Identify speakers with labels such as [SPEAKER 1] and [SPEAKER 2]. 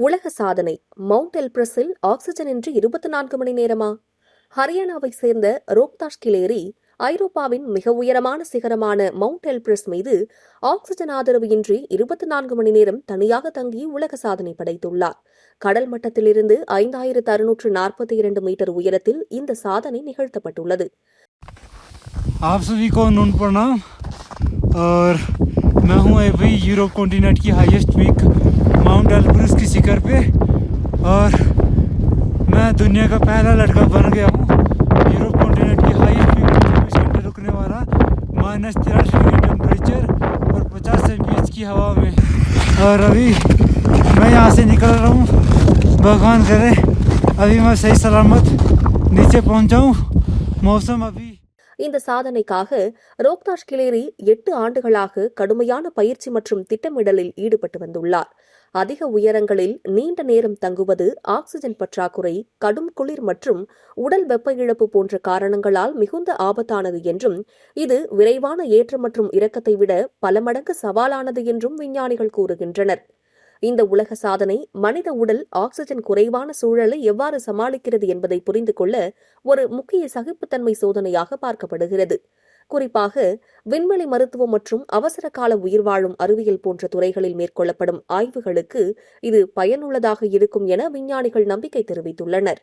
[SPEAKER 1] உலக சாதனை mount எல்பிரஸில் oxygen இன்றி இருபத்தி நான்கு மணி நேரமா ஹரியானாவை சேர்ந்த ரோக்தாஷ் கிலேரி ஐரோப்பாவின் மிக உயரமான சிகரமான மவுண்ட் எல்பிரஸ் மீது ஆக்ஸிஜன் ஆதரவு இன்றி இருபத்தி நான்கு மணி நேரம் தனியாக தங்கி உலக சாதனை படைத்துள்ளார் கடல் மட்டத்திலிருந்து ஐந்தாயிரத்து அறுநூற்று நாற்பத்தி இரண்டு மீட்டர் உயரத்தில் இந்த சாதனை நிகழ்த்தப்பட்டுள்ளது
[SPEAKER 2] आप सभी को नून प्रणाम और मैं हूँ अभी यूरोप कॉन्टिनेंट की हाईएस्ट पीक माउंट एल्ब्रुस की शिखर पे और मैं दुनिया का पहला लड़का बन गया हूँ यूरोप कॉन्टिनेंट की हाईएस्ट पीक पर चौबीस घंटे रुकने वाला माइनस तिरासी डिग्री टेम्परेचर और पचास सेंटीमीटर की हवा में और अभी मैं यहाँ से निकल रहा हूँ भगवान करे अभी मैं सही सलामत नीचे पहुँच जाऊँ मौसम अभी
[SPEAKER 1] இந்த சாதனைக்காக ரோக்தாஷ் கிலேரி எட்டு ஆண்டுகளாக கடுமையான பயிற்சி மற்றும் திட்டமிடலில் ஈடுபட்டு வந்துள்ளார் அதிக உயரங்களில் நீண்ட நேரம் தங்குவது ஆக்சிஜன் பற்றாக்குறை கடும் குளிர் மற்றும் உடல் வெப்ப இழப்பு போன்ற காரணங்களால் மிகுந்த ஆபத்தானது என்றும் இது விரைவான ஏற்றம் மற்றும் இறக்கத்தை விட பல மடங்கு சவாலானது என்றும் விஞ்ஞானிகள் கூறுகின்றனர். இந்த உலக சாதனை மனித உடல் ஆக்சிஜன் குறைவான சூழலை எவ்வாறு சமாளிக்கிறது என்பதை புரிந்து கொள்ள ஒரு முக்கிய சகிப்புத்தன்மை சோதனையாக பார்க்கப்படுகிறது. குறிப்பாக விண்வெளி மருத்துவம் மற்றும் அவசர கால உயிர்வாழும் அறிவியல் போன்ற துறைகளில் மேற்கொள்ளப்படும் ஆய்வுகளுக்கு இது பயனுள்ளதாக இருக்கும் என விஞ்ஞானிகள் நம்பிக்கை தெரிவித்துள்ளனர்.